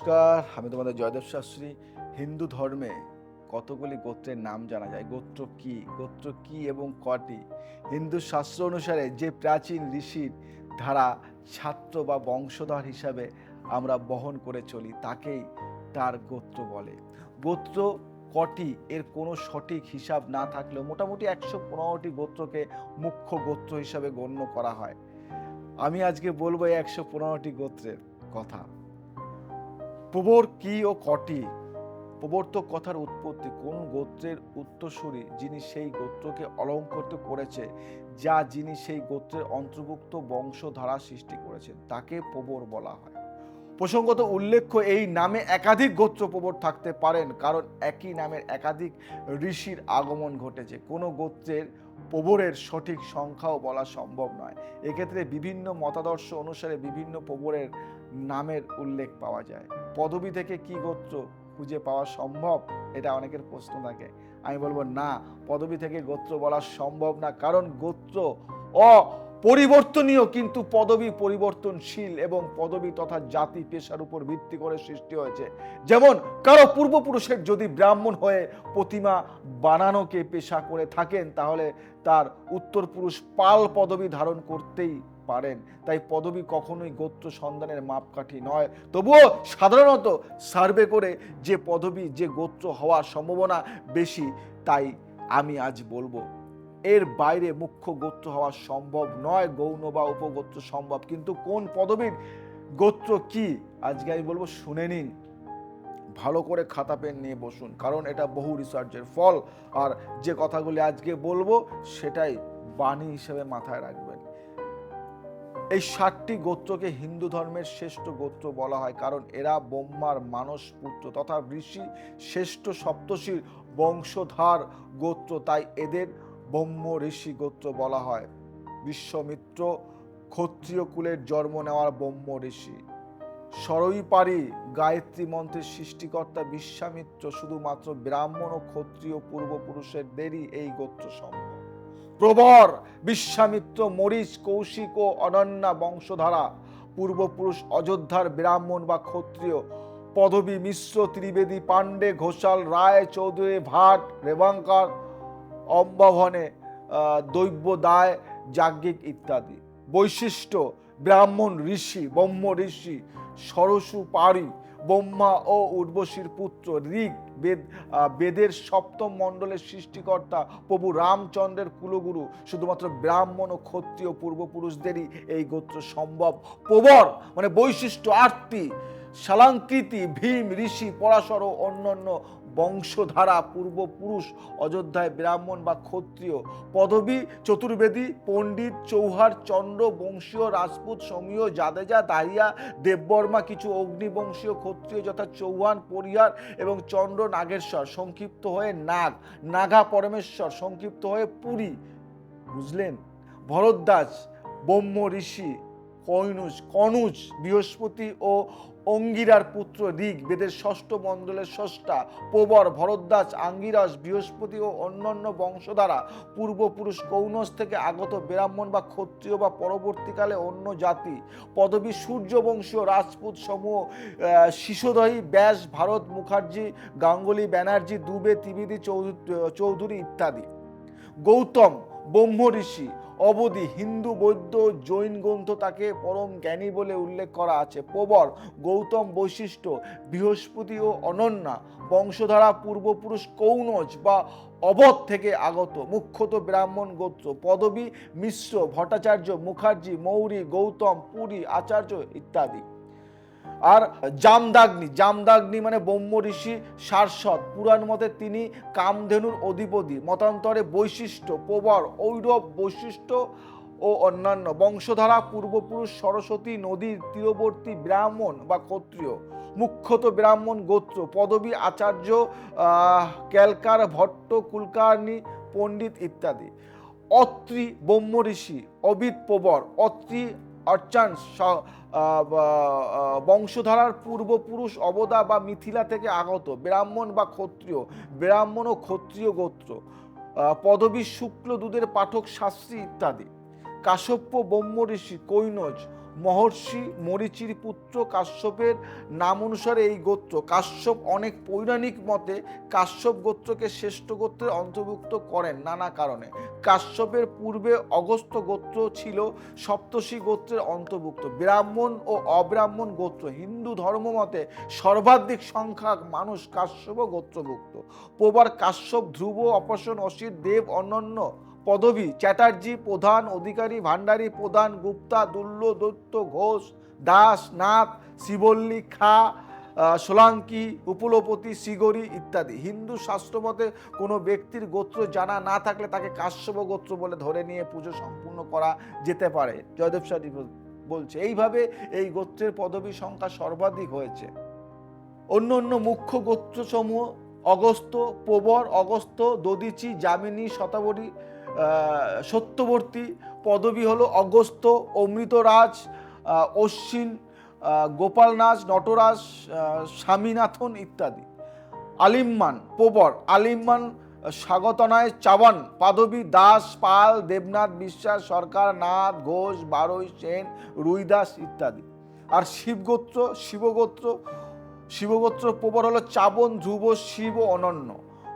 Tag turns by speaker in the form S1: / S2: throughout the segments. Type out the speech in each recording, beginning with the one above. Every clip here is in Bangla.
S1: নমস্কার, আমি তোমাদের জয়দেব শাস্ত্রী। হিন্দু ধর্মে কতগুলি গোত্রের নাম জানা যায়? গোত্র কি? গোত্র কি এবং কটি? হিন্দু শাস্ত্র অনুসারে যে প্রাচীন ঋষির ধারা ছাত্র বা বংশধর হিসাবে আমরা বহন করে চলি, তাকেই তার গোত্র বলে। গোত্র কটি? এর কোনো সঠিক হিসাব না থাকলেও মোটামুটি একশো পনেরোটি গোত্রকে মুখ্য গোত্র হিসাবে গণ্য করা হয়। আমি আজকে বলব এই একশো পনেরোটি গোত্রের কথা। প্রবর কি ও কটি? প্রবর্তক কথার উৎপত্তি। কোন গোত্রের উত্তরসূরি যিনি সেই গোত্রকে অলঙ্কৃত করেছে, যা যিনি সেই গোত্রের অন্তর্ভুক্ত বংশধারা সৃষ্টি করেছেন, তাকে প্রবর বলা হয়। প্রসঙ্গত উল্লেখ্য, এই নামে একাধিক গোত্র প্রবর থাকতে পারেন, কারণ একই নামের একাধিক ঋষির আগমন ঘটেছে। কোনো গোত্রের প্রবরের সঠিক সংখ্যাও বলা সম্ভব নয়। এক্ষেত্রে বিভিন্ন মতাদর্শ অনুসারে বিভিন্ন প্রবরের নামের উল্লেখ পাওয়া যায়। পদবী থেকে কি গোত্র খুঁজে পাওয়া সম্ভব? এটা অনেকের প্রশ্ন থাকে। আমি বলব, না, পদবী থেকে গোত্র বলা সম্ভব না, কারণ গোত্র অ পরিবর্তনীয় কিন্তু পদবী পরিবর্তনশীল এবং পদবী তথা জাতি পেশার উপর ভিত্তি করে সৃষ্টি হয়েছে। যেমন, কারও পূর্বপুরুষের যদি ব্রাহ্মণ হয়ে প্রতিমা বানানোকে পেশা করে থাকেন, তাহলে তার উত্তর পুরুষ পাল পদবী ধারণ করতেই পারেন। তাই পদবী কখনোই গোত্র সন্ধানের মাপকাঠি নয়। তবুও সাধারণত সার্ভে করে যে পদবী, যে গোত্র হওয়ার সম্ভাবনা বেশি, তাই আমি আজ বলব, এর বাইরে মুখ্য গোত্র হওয়া সম্ভব নয়, গৌণ বা উপগোত্র সম্ভব। কিন্তু কোন পদবীর গোত্র কি, আজকে আমি বলব, শুনে নিন। ভালো করে খাতা পেন নিয়ে বসুন, কারণ এটা বহু রিসার্চের ফল। আর যে কথাগুলি আজকে বলব, সেটাই বাণী হিসেবে মাথায় রাখবেন। এই ষাটটি গোত্রকে হিন্দু ধর্মের শ্রেষ্ঠ গোত্র বলা হয়, কারণ এরা ব্রহ্মার মানস পুত্র তথা ঋষি শ্রেষ্ঠ সপ্তর্ষির বংশধার গোত্র, তাই এদের ব্রহ্ম ঋষি গোত্র বলা হয়। বিশ্বমিত্র ক্ষত্রিয় কুলের জন্ম নেওয়ার ব্রহ্ম ঋষি। সরইপারি গায়ত্রী মন্ত্রের সৃষ্টিকর্তা বিশ্বামিত্র শুধুমাত্র ব্রাহ্মণ ও ক্ষত্রিয় পূর্বপুরুষের দেরি এই গোত্র সম্ভব প্রবর বিশ্বামিত্র মরিচ, কৌশিক ও অনন্যা বংশধারা, পূর্বপুরুষ অযোধ্যার ব্রাহ্মণ বা ক্ষত্রিয়, পদবী মিশ্র ত্রিবেদী পাণ্ডে, ঘোষাল রায়, চৌধুরী ভাট, রেবাঙ্কার, অম্বাভনে দৈব্য দায়, যাজ্ঞিক ইত্যাদি। বৈশিষ্ট্য, ব্রাহ্মণ ঋষি, ব্রহ্ম ঋষি, সরসু পারি ব্রহ্মা ও উর্বশীর পুত্র ঋগ বেদ বেদের সপ্তম মণ্ডলের সৃষ্টিকর্তা প্রভু রামচন্দ্রের কুলগুরু, শুধুমাত্র ব্রাহ্মণ ও ক্ষত্রিয় পূর্বপুরুষদেরই এই গোত্র সম্ভব। প্রবর মানে বৈশিষ্ট্য আর্তি শালাঙ্কৃতি, ভীম, ঋষি, পরাশর ও অন্যান্য বংশধারা, পূর্বপুরুষ, অযোধ্যায় ব্রাহ্মণ বা ক্ষত্রিয়। পদবী, চতুর্বেদী, পণ্ডিত, চৌহার, চন্দ্র, বংশীয়, রাজপুত সমীয় জাদেজা, দাহিয়া, দেববর্মা, কিছু অগ্নিবংশীয়, ক্ষত্রিয় যথা চৌহান, পরিহার এবং চন্দ্র, নাগেশ্বর। সংক্ষিপ্ত হয়ে নাগ। নাগা পরমেশ্বর, সংক্ষিপ্ত হয়ে পুরী। বুঝলেন? ভরদ্বাজ ব্রহ্ম ঋষি। কৈনুজ কনুজ বৃহস্পতি ও অঙ্গিরার পুত্র ঋগ বেদের ষষ্ঠ মণ্ডলের ষষ্ঠা প্রবর ভরদ্বাজ আঙ্গিরাস বৃহস্পতি ও অন্যান্য বংশধারা পূর্বপুরুষ কৌনস থেকে আগত ব্রাহ্মণ বা ক্ষত্রিয় বা পরবর্তীকালে অন্য জাতি পদবী সূর্যবংশীয় রাজপুত সমূহ আহ, শিশোদহী ব্যাস ভারত মুখার্জি গাঙ্গুলি ব্যানার্জি দুবে ত্রিবেদী চৌধু- চৌধুরী ইত্যাদি। গৌতম ব্রহ্ম ঋষি অবধি হিন্দু, বৌদ্ধ, জৈন গ্রন্থ তাকে পরম জ্ঞানী বলে উল্লেখ করা আছে। প্রবর গৌতম বৈশিষ্ট্য, বৃহস্পতি ও অনন্যা, বংশধারা পূর্বপুরুষ কৌনজ বা অবধ থেকে আগত, মুখ্যত ব্রাহ্মণ গোত্র, পদবী মিশ্র, ভট্টাচার্য মুখার্জি, মৌরি, গৌতম, পুরী, আচার্য ইত্যাদি। আর জামদাগ্নি জামদাগ্নি মানে ব্রহ্ম ঋষি সারস্বত। পুরাণ মতে তিনি কামধেনুর অধিপতি, মতান্তরে বৈশিষ্ট্য প্রবর ঔরব বৈশিষ্ট্য ও অন্যান্য। বংশধারা পূর্বপুরুষ সরস্বতী নদীর তীরবর্তী ব্রাহ্মণ বা ক্ষত্রিয়। মুখ্যত ব্রাহ্মণ গোত্র। পদবী আচার্য ক্যালকার ভট্ট, কুলকার্ণী, পণ্ডিত ইত্যাদি। অত্রি ব্রহ্ম ঋষি অবিদ প্রবর অত্রি অর্চান বংশধারার পূর্বপুরুষ অবদা বা মিথিলা থেকে আগত, ব্রাহ্মণ বা ক্ষত্রিয়, ব্রাহ্মণ ও ক্ষত্রিয় গোত্র পদবী শুক্ল, দুধের পাঠক শাস্ত্রী ইত্যাদি কাশ্যপ্য ব্রহ্ম ঋষি কৈনজ মহর্ষি মরিচির পুত্র কাশ্যপের নাম অনুসারে এই গোত্র। কাশ্যপ অনেক পৌরাণিক মতে কাশ্যপ গোত্রকে শ্রেষ্ঠ গোত্রের অন্তর্ভুক্ত করেন নানা কারণে। কাশ্যপের পূর্বে অগস্ত গোত্র ছিল সপ্তর্ষি গোত্রের অন্তর্ভুক্ত। ব্রাহ্মণ ও অব্রাহ্মণ গোত্র, হিন্দু ধর্ম মতে সর্বাধিক সংখ্যক মানুষ কাশ্যপ গোত্রভুক্ত। প্রবার কাশ্যপ ধ্রুব অপসন অসির, দেব অন্যান্য পদবী, চ্যাটার্জি, প্রধান অধিকারী ভান্ডারী প্রধান গুপ্তা, দুল্ল দত্ত ঘোষ, দাস, নাথ, শিবল্লী, খা সোলাঙ্কি, উপলপতি, সিগরি ইত্যাদি। হিন্দু শাস্ত্রমতে কোনো ব্যক্তির গোত্র জানা না থাকলে তাকে কাশ্যপ গোত্র বলে ধরে নিয়ে পুজো সম্পূর্ণ করা যেতে পারে, জয়দেব সাজি বলছে। এইভাবে এই গোত্রের পদবী সংখ্যা সর্বাধিক হয়েছে। অন্য অন্য মুখ্য গোত্রসমূহ অগস্ত প্রবর অগস্ত দদিচি, যামিনী, শতাবরী সত্যবর্তী পদবী হলো অগস্ত, অমৃতরাজ অশ্বিন গোপালনাথ, নটরাজ স্বামীনাথন ইত্যাদি। আলিম্মান, প্রবর, আলিম্মান, স্বাগতনায় চাওয়ান, পাদবী দাস, পাল, দেবনাথ বিশ্বাস, সরকার, নাথ, ঘোষ বারৈ সেন, রুইদাস ইত্যাদি। আর শিবগোত্র শিবগোত্র শিবগোত্র প্রবর হলো চাবন, ধ্রুব, শিব, অনন্য।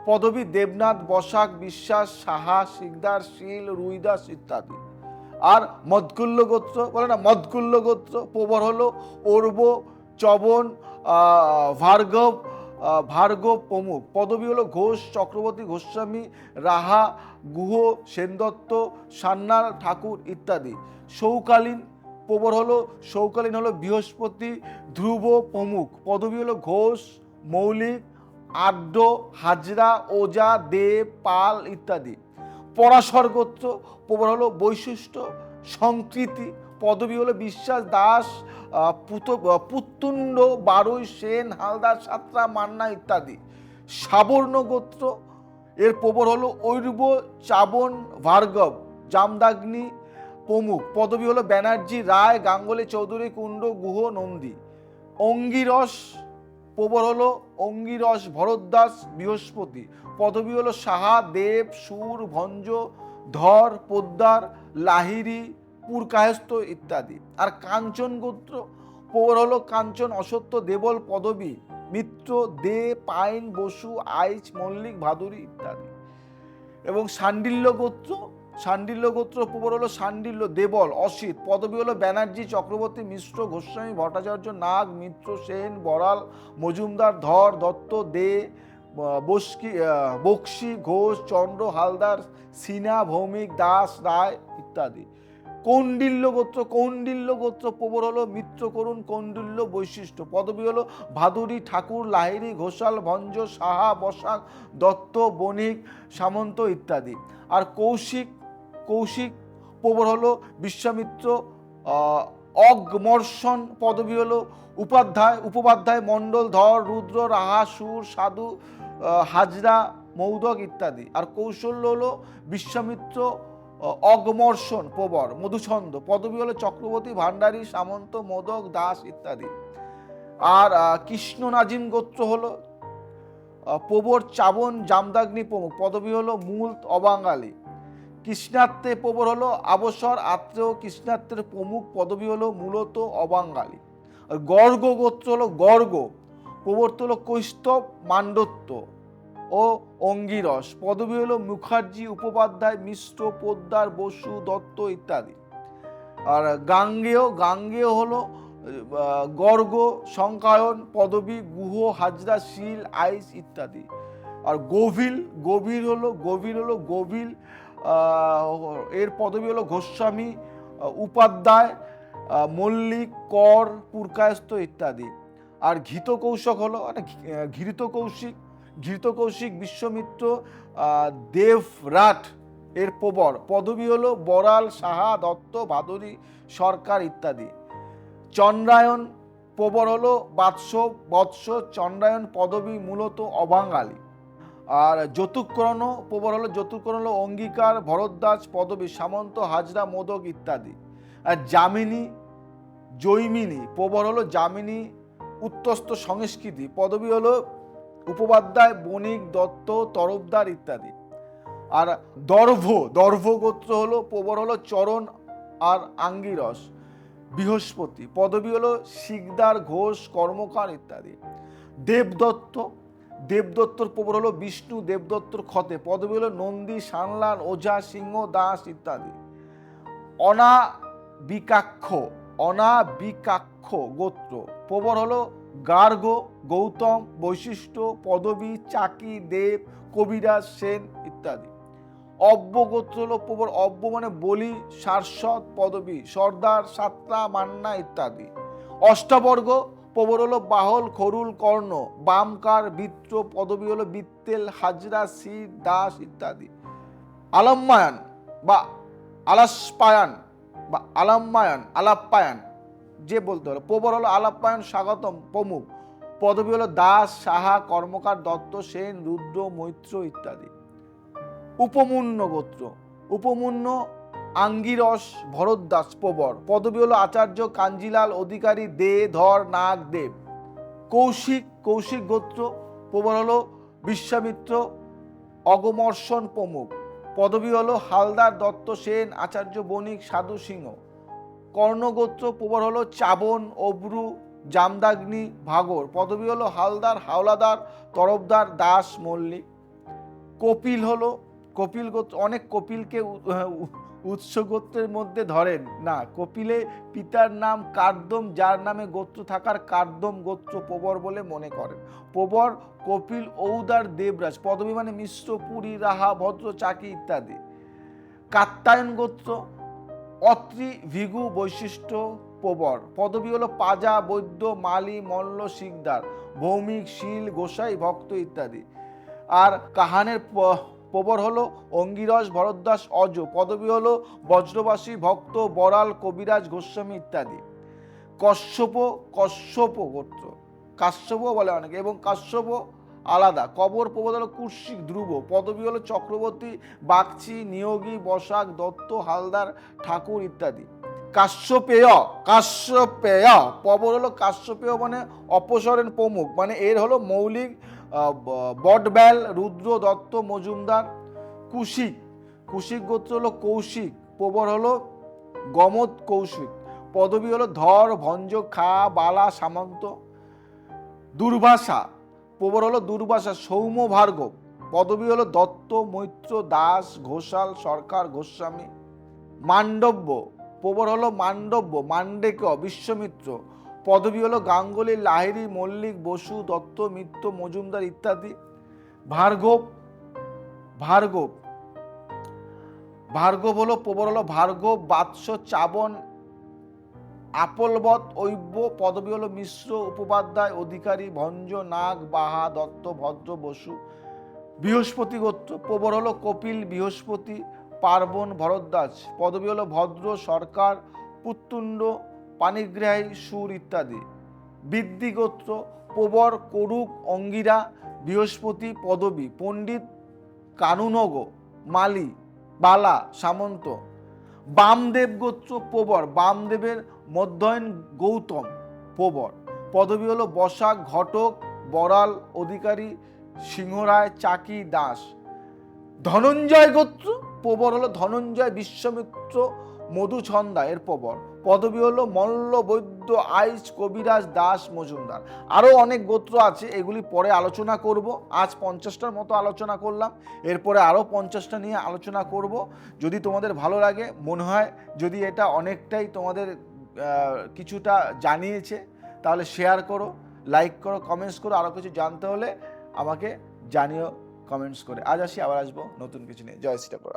S1: পদবী দেবনাথ, বসাক, বিশ্বাস, সাহা, শিকদার, শীল রুইদাস ইত্যাদি আর মদকুল্ল গোত্র, বলে না, মদকুল্ল গোত্র, প্রবর হলো অর্ব, চবন ভার্গব ভার্গব প্রমুখ। পদবী হলো ঘোষ, চক্রবর্তী, গোস্বামী, রাহা, গুহ, সেনদত্ত সান্নাল ঠাকুর ইত্যাদি। সৌকালীন, প্রবর হলো, সৌকালীন হলো বৃহস্পতি, ধ্রুব প্রমুখ। পদবী হলো ঘোষ, মৌলিক আড্ড, হাজরা, ওজা, দেব, পাল ইত্যাদি। পরাশর গোত্র প্রবর হলো বৈশিষ্ট্য, সংকৃতি। পদবী হলো বিশ্বাস, দাস পুত পুত্তুণ্ড, বারুই, সেন, হালদার, সাতরা, মান্না ইত্যাদি। সাবর্ণ গোত্র এর প্রবর হলো ঐর্ব চাবন, ভার্গব, জামদাগ্নি প্রমুখ। পদবী হলো ব্যানার্জি, রায়, গাঙ্গুলি, চৌধুরী, কুণ্ড, গুহ, নন্দী। অঙ্গিরস প্রবর হলো অঙ্গিরস ভরদ্দাস বৃহস্পতি। পদবী হলো সাহা, দেব, সুর, ভঞ্জ, ধর, পোদ্দার লাহিরি পুরকায়স্ত ইত্যাদি। আর কাঞ্চন গোত্র প্রবর হলো কাঞ্চন অসত্য দেবল, পদবী, মিত্র দে পাইন, বসু, আইচ, মল্লিক, ভাদুরী ইত্যাদি। এবং সান্ডিল্য গোত্র সান্ডিল্য গোত্র প্রবর হলো সান্ডিল্য, দেবল, অসিত। পদবী হলো ব্যানার্জি, চক্রবর্তী, মিশ্র গোস্বামী ভট্টাচার্য, নাগ, মিত্র, সেন, বড়াল, মজুমদার, ধর, দত্ত, দে, বস্কি বক্সি, ঘোষ, চন্দ্র, হালদার, সিনা, ভৌমিক, দাস, রায় ইত্যাদি। কৌন্ডিল্য গোত্র কৌন্ডিল্য গোত্র প্রবর হলো মিত্র করুণ, কৌন্ডিল্য বৈশিষ্ট্য। পদবী হলো ভাদুরী, ঠাকুর, লাহিড়ী, ঘোষাল, ভঞ্জ, সাহা, বসাক, দত্ত, বণিক, সামন্ত ইত্যাদি। আর কৌশিক কৌশিক প্রবর হলো বিশ্বামিত্র অগমর্ষণ পদবী হলো উপাধ্যায় উপপাধ্যায় মণ্ডল, ধর, রুদ্র রাহা সুর, সাধু হাজরা, মৌদক ইত্যাদি। আর কৌশল্য হলো বিশ্বামিত্র অগমর্ষণ প্রবর মধুছন্দ পদবী হলো চক্রবর্তী ভান্ডারী সামন্ত, মোদক, দাস ইত্যাদি। আর কৃষ্ণ নাজিম গোত্র হলো প্রবর চাবন, জামদাগ্নি প্রমুখ পদবী হলো মূল অবাঙালি। কৃষ্ণাত্মে প্রবর হলো, আবসর আত্রেয় কৃষ্ণাত্মের প্রমুখ পদবী হলো মূলত অবাঙ্গালী। গর্গ গোত্র হলো গর্গ, প্রবর্ত হলো কৈস্তব মান্ডত্য ও অঙ্গিরস। পদবী হলো মুখার্জি, উপপাধ্যায়, মিশ্র, পোদ্দার, বসু, দত্ত ইত্যাদি। আর গাঙ্গেয় গাঙ্গেয় হলো গর্গ, সংকায়ন, পদবী, গুহ, হাজরা, শীল, আইস ইত্যাদি। আর গভীর গভীর হলো গভীর হলো গভীর এর পদবী হলো গোস্বামী উপাধ্যায় মল্লিক, কর পুরকায়স্ত ইত্যাদি। আর ঘিত কৌশক হলো মানে ঘৃত কৌশিক ঘৃত কৌশিক বিশ্বমিত্র দেবরাট এর প্রবর। পদবী হলো বড়াল, সাহা, দত্ত, ভাদুরী, সরকার ইত্যাদি। চন্দ্রায়ন প্রবর হলো বাৎস, বৎস চন্দ্রায়ন পদবী মূলত অবাঙালি। আর যতুকরণ প্রবর হলো যতুকরণ হলো অঙ্গীকার ভরদ্বাজ পদবী, সামন্ত, হাজরা, মোদক ইত্যাদি। আর যামিনী, জৈমিনী প্রবর হলো যামিনী উত্তস্ত সংস্কৃতি। পদবী হলো উপপাধ্যায় বণিক, দত্ত, তরফদার ইত্যাদি। আর দর্ভ দর্ভ গোত্র হলো প্রবর হলো চরণ আর আঙ্গিরস, বৃহস্পতি। পদবী হলো শিকদার, ঘোষ, কর্মকার ইত্যাদি। দেবদত্ত দেবদত্তর প্রবর হলো বিষ্ণু দেবদত্তর ক্ষতে। পদবী হলো নন্দী সানলান ওঝা, সিংহ, দাস ইত্যাদি। অনাবিকাক্ষ অনাবিকাক্ষ গোত্র। প্রবর হলো গার্গ, গৌতম, বৈশিষ্ট্য, পদবী, চাকি, দেব, কবিরাজ, সেন ইত্যাদি। অব্য গোত্র হলো প্রবর অব্য মানে বলি, সারস্বত, পদবী, সর্দার সাতরা মান্না ইত্যাদি। অষ্টাবর্গ প্রবর হলো বাহল, খরুল, কর্ণ, বামকার, বিত্র, পদবী হলো বিত্তেল, হাজরা সির দাস ইত্যাদি। আলম্মায়ন বা আলাসপায়ান বা আলাম্মায়ন, আলাপ্পায়ন, যে বলতে হলো। প্রবর হলো আলাপ্পায়ন, স্বাগতম, প্রমুখ। পদবী হলো দাস, সাহা, কর্মকার, দত্ত, সেন, রুদ্র, মৈত্র ইত্যাদি। উপমূন্য গোত্র। উপমূন্য আঙ্গিরস ভরদ্দাস প্রবর পদবী হলো আচার্য কাঞ্জিলাল অধিকারী দে, ধর, নাগ, দেব। কৌশিক কৌশিক গোত্র। প্রবর হলো বিশ্বামিত্র অগমর্ষণ প্রমুখ। পদবী হলো হালদার দত্ত সেন, আচার্য বণিক সাধু সিংহ। কর্ণগোত্র প্রবর হলো চাবন, অব্রু, জামদাগ্নি, ভাগর। পদবী হলো হালদার, হাওলাদার, তরফদার, দাস, মল্লিক। কপিল হলো, কপিল গোত্র, অনেক কপিলকে উ- উৎস গোত্রের মধ্যে ধরেন, না, কপিলে পিতার নাম কার্দম, যার নামে গোত্র থাকার কার্দম গোত্র প্রবর বলে মনে করেন। প্রবর কপিল ঔদার দেবরাজ, পদবী মানে মিশ্র, পুরী, রাহা, ভদ্র, চাকি ইত্যাদি। কাত্তায়ন গোত্র, অত্রি, ভিগু, বৈশিষ্ট্য প্রবর পদবী হলো পাজা, বৈদ্য, মালি, মল্ল, শিকদার, ভৌমিক, শীল, গোসাই, ভক্ত ইত্যাদি। আর কাহানের প্রবর হলো অঙ্গিরস ভরদ্বাস অজ, পদবী হলো বজ্রবাসী ভক্ত বরাল কবিরাজ, গোস্বামী ইত্যাদি। কশ্যপ কশ্যপ গোত্র। কাশ্যপ বলে অনেকে, এবং কাশ্যপ আলাদা। কবর প্রবদ হলো কুর্শিক ধ্রুব। পদবী হলো চক্রবর্তী, বাগচি, নিয়োগী, বসাক, দত্ত, হালদার, ঠাকুর ইত্যাদি। কাশ্যপেয় কাশ্যপেয়। পবর হলো কাশ্যপেয় মানে অপসরেন প্রমুখ মানে এর হলো মৌলিক বটব্যাল রুদ্র দত্ত, মজুমদার, কুশিক। কুশিক গোত্র হলো কৌশিক প্রবর হলো গমত কৌশিক। পদবী হলো ধর, ভঞ্জ, খা, বালা, সামন্ত, দুর্ভাষা। প্রবর হলো দুর্ভাষা, সৌম্য, ভার্গব। পদবী হলো দত্ত, মৈত্র, দাস, ঘোষাল, সরকার, গোস্বামী। মান্ডব্য প্রবর হলো মান্ডব্য মান্ডেক, বিশ্বমিত্র। পদবী হলো গাঙ্গুলি, লাহিড়ী, মল্লিক, বসু, দত্ত মিত্র মজুমদার ইত্যাদি। ভার্গব ভার্গব ভার্গব হলো প্রবর হলো ভার্গব বাৎস চাবন আপলবত ঐব্য, পদবী হলো মিশ্র উপপাধ্যায় অধিকারী, ভঞ্জ, নাগ, বাহা, দত্ত, ভদ্র, বসু। বৃহস্পতি গোত্র প্রবর হলো কপিল, বৃহস্পতি, পার্বণ, ভরদ্বাজ। পদবী হলো ভদ্র, সরকার, পুত্তুণ্ড পানিগ্রাহী, সুর ইত্যাদি। বৃদ্ধি গোত্র প্রবর, করুক, অঙ্গিরা, বৃহস্পতি, পদবী, পণ্ডিত কানুনগ মালি, বালা, সামন্ত। বামদেব গোত্র প্রবর, বামদেবের মধ্যায়ন গৌতম প্রবর। পদবী হলো বসাক ঘটক, বড়াল, অধিকারী, সিংহরায়, চাকি, দাস। ধনঞ্জয় গোত্র প্রবর হলো ধনঞ্জয় বিশ্বমিত্র, মধুছন্দা এর প্রবর। পদবী হলো মল্ল বৈদ্য আইস কবিরাজ দাস মজুমদার। আরও অনেক গোত্র আছে, এগুলি পরে আলোচনা করব। আজ পঞ্চাশটার মতো আলোচনা করলাম, এরপরে আরও পঞ্চাশটা নিয়ে আলোচনা করব। যদি তোমাদের ভালো লাগে, মনে হয় যদি এটা অনেকটাই তোমাদের কিছুটা জানিয়েছে, তাহলে শেয়ার করো, লাইক করো, কমেন্টস করো, আরও কিছু জানতে হলে আমাকে জানিও কমেন্টস করে। আজ আসি, আবার আসব নতুন কিছু নিয়ে। জয় শ্রী ঠাকুর